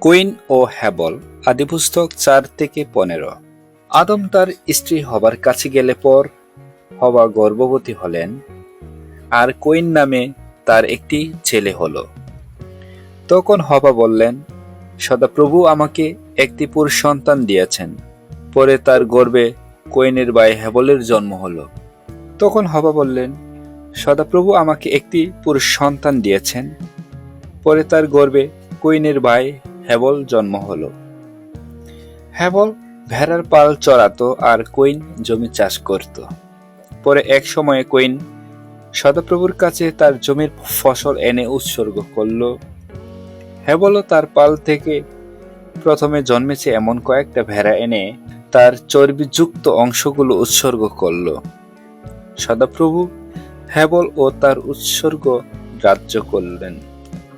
Queen ও হ্যাবল আদিপুস্তক চার থেকে পনেরো। আদম তার স্ত্রী হবার কাছে গেলে পর হবা গর্ভবতী হলেন আর কুইন নামে তার একটি ছেলে হলো। তখন হবা বললেন, সদাপ্রভু আমাকে একটি পুরুষ সন্তান দিয়েছেন। পরে তার গর্বে কোয়েনের ভাই হ্যাবলের জন্ম হলো। তখন হবা বললেন, সদাপ্রভু আমাকে একটি পুরুষ সন্তান দিয়েছেন। পরে তার গর্বে কুইনের ভাই হ্যাবল জন্ম হলো। হ্যাবল ভেড়ার পাল চড়াতো আর কুইন জমি চাষ করত। পরে এক সময়ে কুইন সদাপ্রভুর কাছে তার জমির ফসল এনে উৎসর্গ করল। হ্যাবলও তার পাল থেকে প্রথমে জন্মেছে এমন কয়েকটা ভেড়া এনে তার চর্বিযুক্ত অংশগুলো উৎসর্গ করল। সদাপ্রভু হ্যাবল ও তার উৎসর্গ গ্রাহ্য করলেন।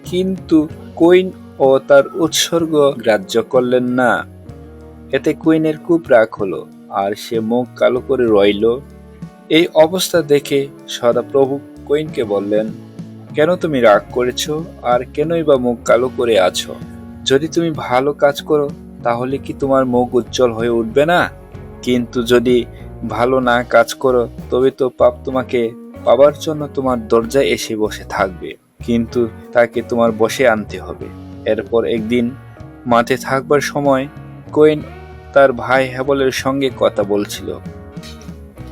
কিন্তু কুইন ও তার উৎসর্গ গ্রাহ্য করলেন না। এতে কুইনের খুব রাগ হলো, আর সে মুখ কালো করে রইল। এই অবস্থা দেখে সদাপ্রভু কুইনকে বললেন, কেন তুমি রাগ করেছ? আর কেনই বা মুখ কালো করে আছো? যদি তুমি ভালো কাজ করো, তাহলে কি তোমার মুখ উজ্জ্বল হয়ে উঠবে না? কিন্তু যদি ভালো না কাজ করো, তবে তো পাপ তোমাকে পাবার জন্য তোমার দরজায় এসে বসে থাকবে। কিন্তু তাকে তোমার বসে আনতে হবে। এরপর একদিন মাঠে থাকবার সময় কোয়েন তার ভাই হ্যাবলের সঙ্গে কথা বলছিল।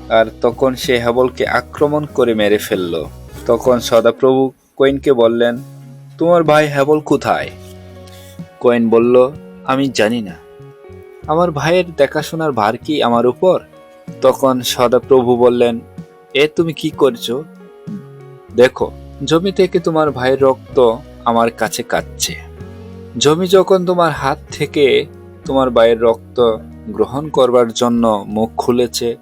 আর তখন সে হ্যাবলকে আক্রমণ করে মেরে ফেলল। তখন সদাপ্রভু কোয়েনকে বললেন, তোমার ভাই হ্যাবল কোথায়? কোয়েন বলল, আমি জানি না। আমার ভাইয়ের দেখাশোনার ভার কি আমার উপর? তখন সদাপ্রভু বললেন, এ তুমি কি করছ? দেখো জমি থেকে তোমার ভাইয়ের রক্ত আমার কাছে কাটছে জমি যখন তোমার হাত থেকে তোমার ভাইয়ের রক্ত গ্রহণ করবার জন্য মুখ খুলেছে,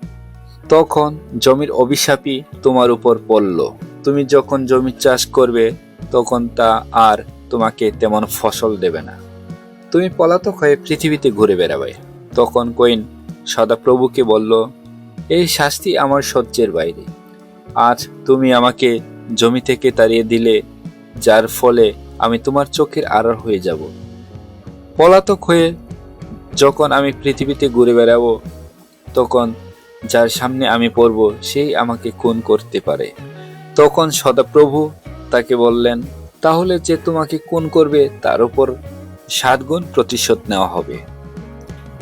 তখন জমির অভিশাপই তোমার উপর পড়ল। তুমি যখন জমি চাষ করবে, তখন তা আর তোমাকে তেমন ফসল দেবে না। তুমি পলাতক হয়ে পৃথিবীতে ঘুরে বেড়াবে। তখন কইন সদাপ্রভুকে বলল, এই শাস্তি আমার সহ্যের বাইরে। আজ তুমি আমাকে জমি থেকে তাড়িয়ে দিলে, যার ফলে আমি তোমার চোখের আড়াল হয়ে যাব। পলাতক হয়ে যখন আমি পৃথিবীতে ঘুরে বেড়াবো, তখন যার সামনে আমি পড়ব, সেই আমাকে খুন করতে পারে। তখন সদাপ্রভু তাকে বললেন, তাহলে যে তোমাকে খুন করবে, তার উপর সাত গুণ প্রতিশোধ নেওয়া হবে।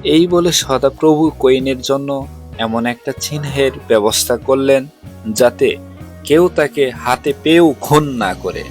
এই বলে সদাপ্রভু কোইনের জন্য এমন একটা চিহ্নের ব্যবস্থা করলেন, যাতে কেউ তাকে হাতে পেয়েও খুন না করে।